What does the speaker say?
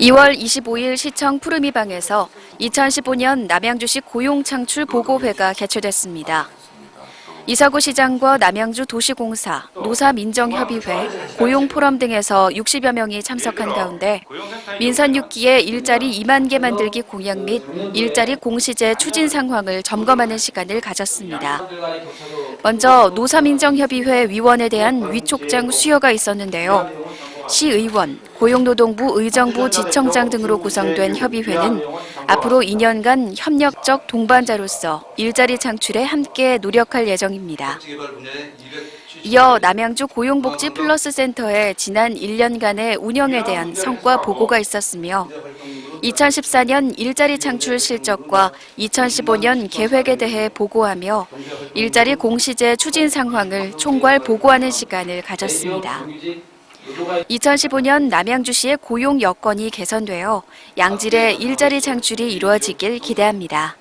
2월 25일 시청 푸르미방에서 2015년 남양주시 고용창출 보고회가 개최됐습니다. 이사구 시장과 남양주 도시공사, 노사민정협의회, 고용포럼 등에서 60여 명이 참석한 가운데 민선 6기의 일자리 2만 개 만들기 공약 및 일자리 공시제 추진 상황을 점검하는 시간을 가졌습니다. 먼저 노사민정협의회 위원에 대한 위촉장 수여가 있었는데요. 시의원, 고용노동부 의정부 지청장 등으로 구성된 협의회는 앞으로 2년간 협력적 동반자로서 일자리 창출에 함께 노력할 예정입니다. 이어 남양주 고용복지 플러스 센터의 지난 1년간의 운영에 대한 성과 보고가 있었으며 2014년 일자리 창출 실적과 2015년 계획에 대해 보고하며 일자리 공시제 추진 상황을 총괄 보고하는 시간을 가졌습니다. 2015년 남양주시의 고용 여건이 개선되어 양질의 일자리 창출이 이루어지길 기대합니다.